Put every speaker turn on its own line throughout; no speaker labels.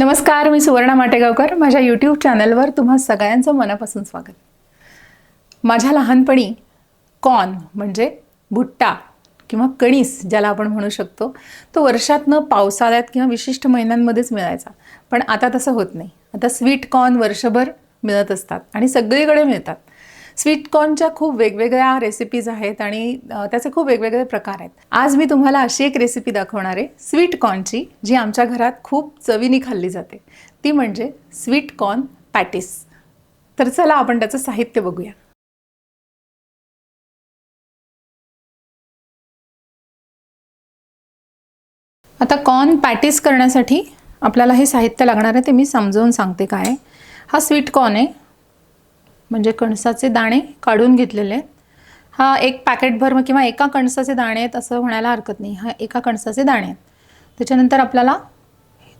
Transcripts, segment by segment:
नमस्कार मी सुवर्णा माटेगावकर. माझ्या यूट्यूब चॅनलवर तुम्हा सगळ्यांचं मनापासून स्वागत. माझ्या लहानपणी कॉर्न म्हणजे भुट्टा किंवा कणीस ज्याला आपण म्हणू शकतो तो वर्षातनं पावसाळ्यात किंवा विशिष्ट महिन्यांमध्येच मिळायचा. पण आता तसं होत नाही. आता स्वीट कॉर्न वर्षभर मिळत असतात आणि सगळीकडे मिळतात. स्वीटकॉर्नच्या खूप वेगवेगळ्या रेसिपीज आहेत आणि त्याचे खूप वेगवेगळे प्रकार आहेत. आज मी तुम्हाला अशी एक रेसिपी दाखवणार आहे स्वीटकॉर्नची जी आमच्या घरात खूप चवीने खाल्ली जाते. ती म्हणजे स्वीटकॉर्न पॅटिस. तर चला आपण त्याचं साहित्य बघूया. आता कॉर्न पॅटिस करण्यासाठी आपल्याला हे साहित्य लागणार आहे ते मी समजावून सांगते काय हा स्वीट कॉर्न आहे म्हणजे कणसाचे दाणे काढून घेतलेले आहेत. हा एक पॅकेटभर मग किंवा एका कणसाचे दाणे आहेत असं म्हणायला हरकत नाही. हा एका कणसाचे दाणे आहेत. त्याच्यानंतर आपल्याला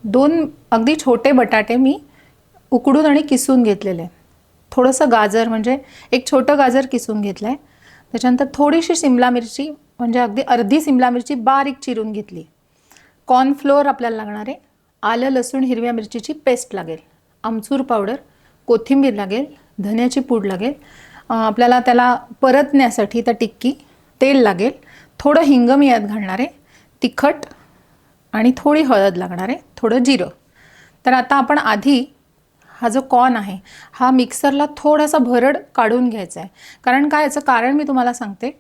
दोन अगदी छोटे बटाटे मी उकडून आणि किसून घेतलेले थोडंसं गाजर म्हणजे एक छोटं गाजर किसून घेतलं आहे त्याच्यानंतर थोडीशी सिमला मिरची म्हणजे अगदी अर्धी सिमला मिरची बारीक चिरून घेतली. कॉर्नफ्लोअर आपल्याला लागणार आहे. आलं लसूण हिरव्या मिरचीची पेस्ट लागेल. आमचूर पावडर कोथिंबीर लागेल. धन्याची पूड लागेल. आपल्याला त्याला परतण्यासाठी त्या टिक्की तेल लागेल. थोडं हिंग मी यात घालणार आहे तिखट आणि थोडी हळद लागणार आहे थोडं जिरं. तर आता आपण आधी हा जो कॉर्न आहे हा मिक्सरला थोडासा भरड काढून घ्यायचा आहे कारण काय याचं कारण मी तुम्हाला सांगते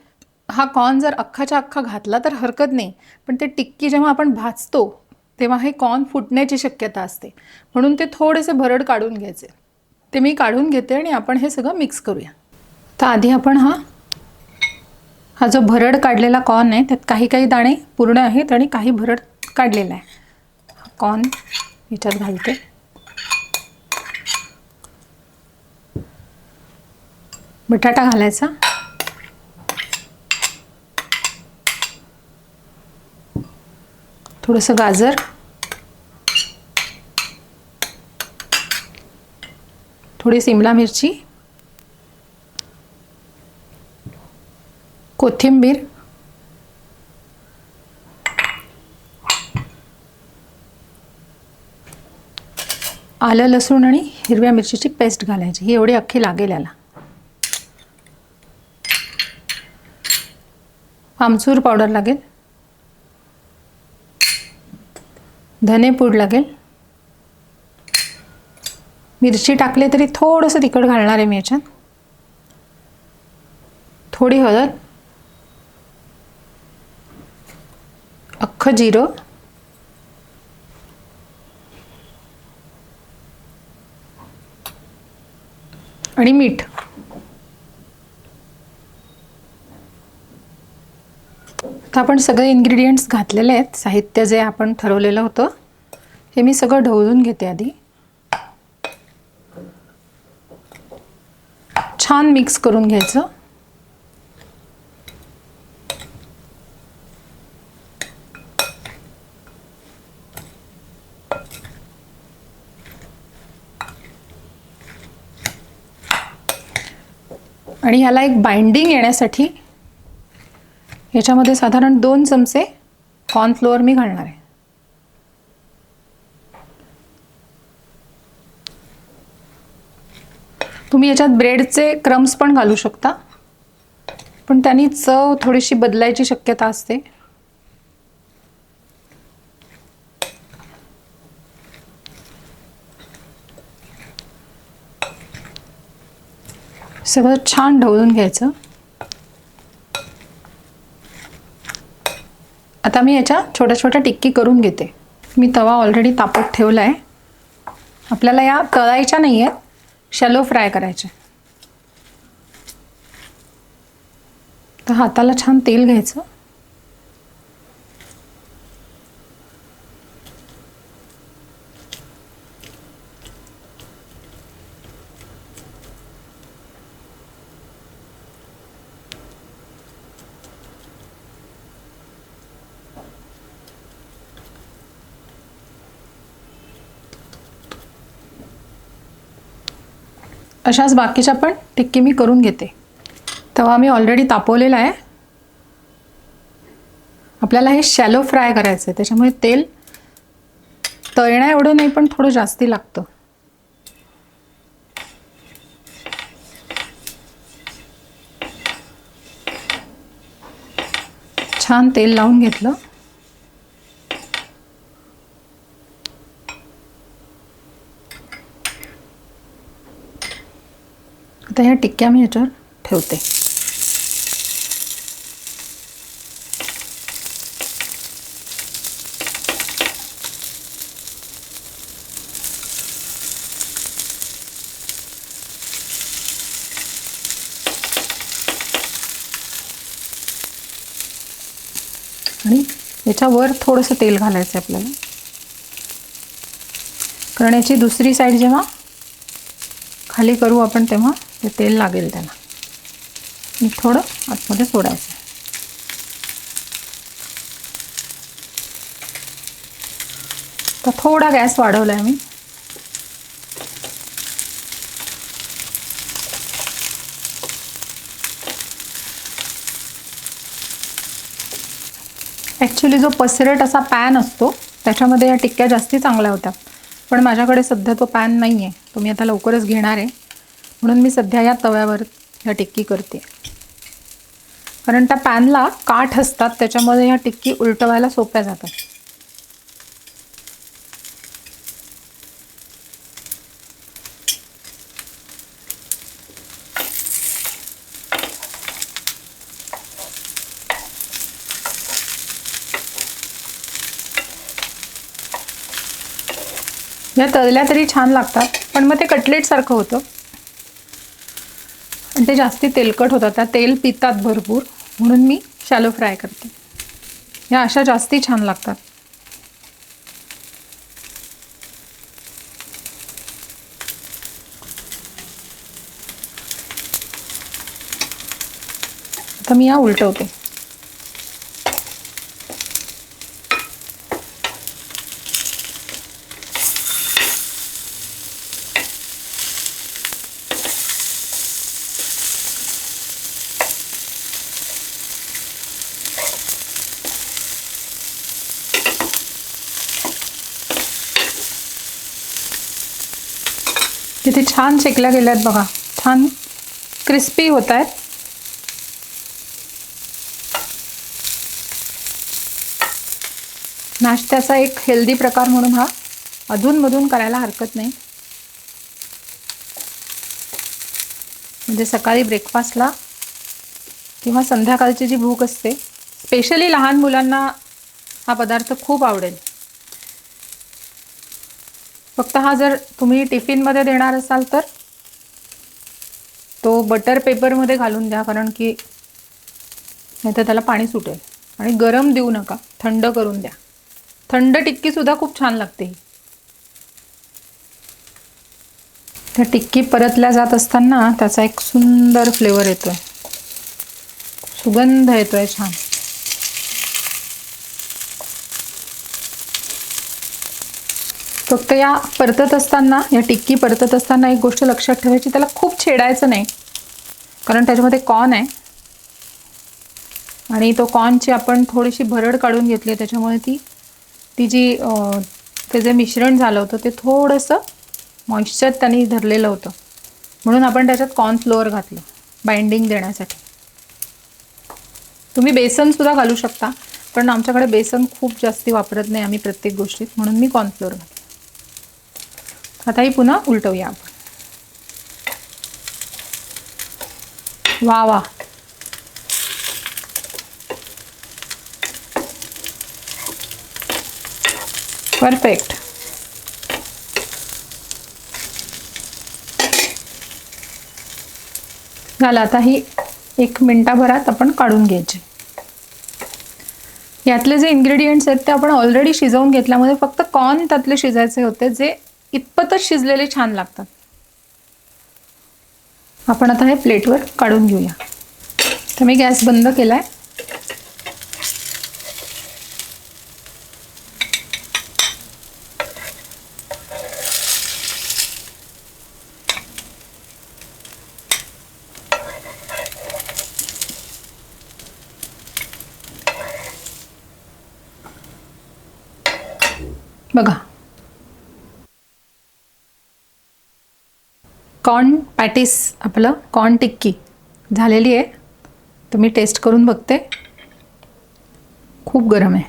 हा कॉर्न जर अख्खाच्या अख्खा घातला तर हरकत नाही. पण ते टिक्की जेव्हा आपण भाजतो तेव्हा हे कॉर्न फुटण्याची शक्यता असते. म्हणून ते थोडेसे भरड काढून घ्यायचे. ते मी काढून घेते आणि आपण हे सगळं मिक्स करूया. तर आधी आपण हा हा जो भरड काढलेला कॉर्न आहे त्यात काही काही दाणे पूर्ण आहेत आणि काही भरड काढलेला आहे. हा कॉर्न याच्यात घालते. बटाटा घालायचा. थोडंसं गाजर. थोडी सिमला मिरची कोथिंबीर आलं लसूण आणि हिरव्या मिरचीची पेस्ट घालायची. ही एवढी अख्खी लागेल याला. आमचूर पावडर लागेल. धने पूड लागेल. मिरची टाकली तरी थोडंसं तिखट घालणार आहे मी याच्यात. थोडी हळद. अख्खं जिरं. आणि मीठ. आता आपण सगळे इन्ग्रेडियंट्स घातलेले आहेत. साहित्य जे आपण ठरवलेलं होतं हे मी सगळं ढवळून घेते आधी. छान मिक्स करून घ्यायचं. आणि ह्याला एक बाइंडिंग येण्यासाठी याच्यामध्ये साधारण दोन चमचे कॉर्नफ्लोअर मी घालणार आहे. तुम्ही याच्यात ब्रेडचे क्रम्स पण घालू शकता. पण त्यांनी चव थोडीशी बदलायची शक्यता असते. सगळं छान ढवळून घ्यायचं. आता मी याच्या छोट्या छोट्या टिक्की करून घेते. मी तवा ऑलरेडी तापत ठेवला आहे आपल्याला या तळायच्या नाही आहेत शॅलो फ्राय करायचे. तर हाताला छान तेल घ्यायचं. अशाच बाकीच्या पण टिक्की मी करून घेते. तवा मी ऑलरेडी तापवलेला आहे. आपल्याला हे शॅलो फ्राय करायचं आहे त्याच्यामुळे तेल तळण्या एवढं नाही पण थोडं जास्ती लागतं. छान तेल लावून घेतलं. आता ह्या टिक्क्या मी ह्याच्यावर ठेवते. आणि याच्यावर थोडंसं तेल घालायचं आहे आपल्याला. कारण याची दुसरी साईड जेव्हा खाली करू आपण तेव्हा ते तेल लागेल त्याला मी थोडं आतमध्ये सोडायचं. तर थोडा गॅस वाढवला आहे मी. ॲक्च्युली जो पसरट असा पॅन असतो त्याच्यामध्ये या टिक्क्या जास्ती चांगल्या होत्या. पण माझ्याकडे सध्या तो पॅन नाही आहे तो मी आता लवकरच घेणार आहे. म्हणून मी सध्या या तव्यावर ह्या टिक्की करते. कारण त्या पॅनला काठ असतात त्याच्यामध्ये ह्या टिक्की उलटवायला सोप्या जातात. या तळल्या तरी छान लागतात पण मग ते कटलेटसारखं होतं. ते जास्ती तेलकट होतात त्या तेल पितात भरपूर म्हणून मी शॅलो फ्राय करते. या अशा जास्ती छान लागतात. आता मी या उलटवते. किती छान शेकल्या गेल्या आहेत बघा. छान क्रिस्पी होत आहेत नाश्त्याचा एक हेल्दी प्रकार म्हणून हा अधूनमधून करायला हरकत नाही. म्हणजे सकाळी ब्रेकफास्टला किंवा संध्याकाळची जी भूक असते स्पेशली लहान मुलांना हा पदार्थ खूप आवडेल. फक्त हा जर तुम्ही टिफिनमध्ये देणार असाल तर तो बटर पेपरमध्ये घालून द्या कारण की नाही तर त्याला पाणी सुटेल. आणि गरम देऊ नका थंड करून द्या. थंड टिक्कीसुद्धा खूप छान लागते ही. त्या टिक्की परतल्या जात असताना त्याचा एक सुंदर फ्लेवर येतोय. सुगंध येतोय छान. फक्त या परतत असताना या टिक्की परतत असताना एक गोष्ट लक्षात ठेवायची त्याला खूप छेडायचं नाही. कारण त्याच्यामध्ये कॉर्न आहे. आणि तो कॉर्नची आपण थोडीशी भरड काढून घेतली आहे त्याच्यामुळे ती ती जी ते जे मिश्रण झालं होतं ते थोडंसं मॉइश्चर त्यांनी धरलेलं होतं. म्हणून आपण त्याच्यात कॉर्न फ्लोअर घातलं बाइंडिंग देण्यासाठी. तुम्ही बेसनसुद्धा घालू शकता पण आमच्याकडे बेसन खूप जास्ती वापरत नाही आम्ही प्रत्येक गोष्टीत म्हणून मी कॉर्नफ्लोअर घातलं. आता ही पुन्हा उलटवूया आपण. वा वा. परफेक्ट झालं आता ही एक मिनटाभरात आपण काढून घ्यायची. यातले जे इन्ग्रेडियंट्स आहेत ते आपण ऑलरेडी शिजवून घेतल्यामुळे फक्त कॉर्न त्यातले शिजायचे होते जे इतपतच शिजलेले छान लागतात. आपण आता हे प्लेटवर काढून घेऊया. तर मी गॅस बंद केलाय. बघा. कॉर्न पॅटीस आपलं कॉर्न टिक्की झालेली आहे. तर मी टेस्ट करून बघते. खूप गरम आहे.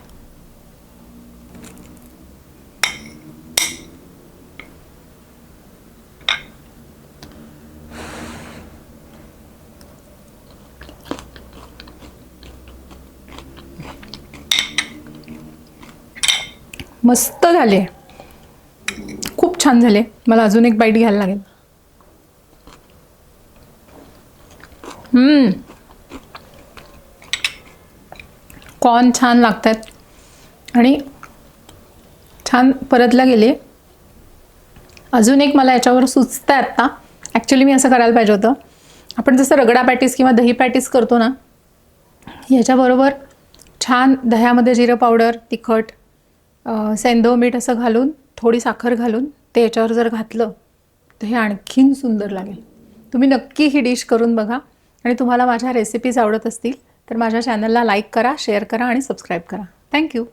मस्त झाले. खूप छान झाले. मला अजून एक बाईट घ्यायला लागेल. हम्म. कॉर्न छान लागतात आणि छान परतला गेले. अजून एक मला याच्यावर सुचतं आहे आत्ता ॲक्च्युली मी असं करायला पाहिजे होतं. आपण जसं रगडा पॅटीस किंवा दही पॅटीस करतो ना याच्याबरोबर छान दह्यामध्ये जिरं पावडर तिखट सेंदो मीठ असं घालून थोडी साखर घालून ते याच्यावर जर घातलं तर हे आणखीन सुंदर लागेल. तुम्ही नक्की ही डिश करून बघा. आणि तुम्हाला माझ्या रेसिपीज आवडत असतील तर माझ्या चॅनलला लाईक करा शेअर करा आणि सबस्क्राईब करा. थँक्यू